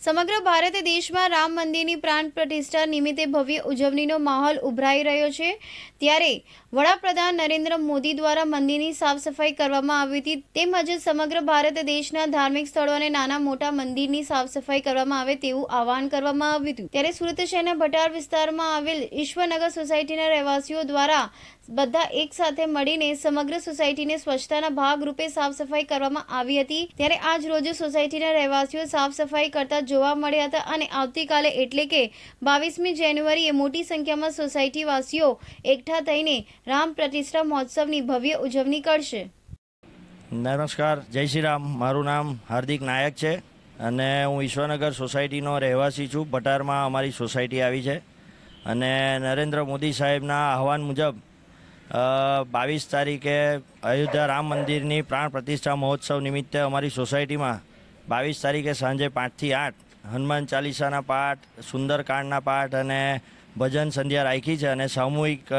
સમગ્ર ભારત દેશમાં રામ મંદિરની પ્રાણ પ્રતિષ્ઠા નિમિત્તે ભવ્ય ઉજવણીનો માહોલ ઉભરાઈ રહ્યો છે. ત્યારે વડાપ્રધાન નરેન્દ્ર મોદી દ્વારા મંદિરની સાફ સફાઈ કરવામાં આવી હતી તેમજ સમગ્ર ભારત દેશના ધાર્મિક સ્થળો અને નાના મોટા મંદિરની સાફ સફાઈ કરવામાં આવે તેવું આહવાન કરવામાં આવ્યું હતું. ત્યારે સુરત શહેરના ભટાર વિસ્તારમાં આવેલ ઈશ્વરનગર સોસાયટીના રહેવાસીઓ દ્વારા બધા એક સાથે મળીને સમગ્ર સોસાયટીને સ્વચ્છતાના ભાગરૂપે સાફ સફાઈ કરવામાં આવી હતી. ત્યારે આજ રોજ સોસાયટીના રહેવાસીઓ સાફ સફાઈ કરતા જોવા મળ્યા હતા અને આવતીકાલે એટલે કે બાવીસમી જાન્યુઆરીએ મોટી સંખ્યામાં સોસાયટી વાસીઓ એકઠા થઈને રામ પ્રતિષ્ઠા મહોત્સવની ભવ્ય ઉજવણી કરશે. નમસ્કાર, જય શ્રી રામ. મારું નામ હાર્દિક નાયક છે અને હું ઈશ્વરનગર સોસાયટીનો રહેવાસી છું. ભટારમાં અમારી સોસાયટી આવી છે અને નરેન્દ્ર મોદી સાહેબના આહવાન મુજબ બાવીસ તારીખે અયોધ્યા રામ મંદિરની પ્રાણ પ્રતિષ્ઠા મહોત્સવ નિમિત્તે અમારી સોસાયટીમાં બાવીસ તારીખે સાંજે પાંચથી આઠ હનુમાન ચાલીસાના પાઠ, સુંદરકાંડના પાઠ અને ભજન સંધ્યા રાખી છે અને સામૂહિક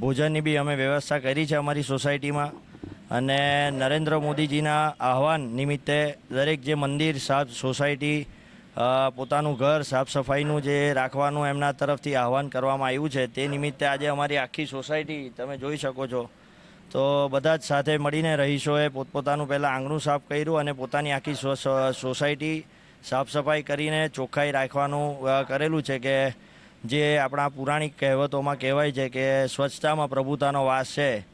ભોજનની બી અમે વ્યવસ્થા કરી છે અમારી સોસાયટીમાં. અને નરેન્દ્ર મોદીજીના આહવાન નિમિત્તે દરેક જે મંદિર સાથ સોસાયટી પોતાનું ઘર સાફ સફાઈનું જે રાખવાનું એમના તરફથી આહવાન કરવામાં આવ્યું છે, તે નિમિત્તે આજે અમારી આખી સોસાયટી તમે જોઈ શકો છો. તો બધા જ સાથે મળીને રહીશોએ પોતપોતાનું પહેલાં આંગણું સાફ કર્યું અને પોતાની આખી સોસાયટી સાફ સફાઈ કરીને ચોખ્ખાઈ રાખવાનું કરેલું છે કે જે આપણા પુરાણિક કહેવતોમાં કહેવાય છે કે સ્વચ્છતામાં પ્રભુતાનો વાસ છે.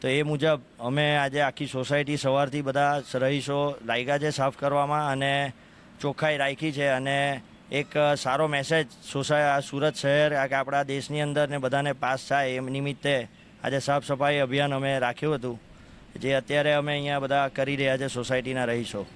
તો એ મુજબ અમે આજે આખી સોસાયટી સવારથી બધા રહીશો લાગ્યા છે સાફ કરવામાં અને ચોખ્ખાઈ રાખી છે અને એક સારો મેસેજ સોસાય સુરત શહેર કે આપણા દેશની અંદર ને બધાને પાસ થાય એમ નિમિત્તે આજે સાફ સફાઈ અભિયાન અમે રાખ્યું હતું. જે અત્યારે અમે અહીંયા બધા કરી રહ્યા છે સોસાયટીના રહીશો.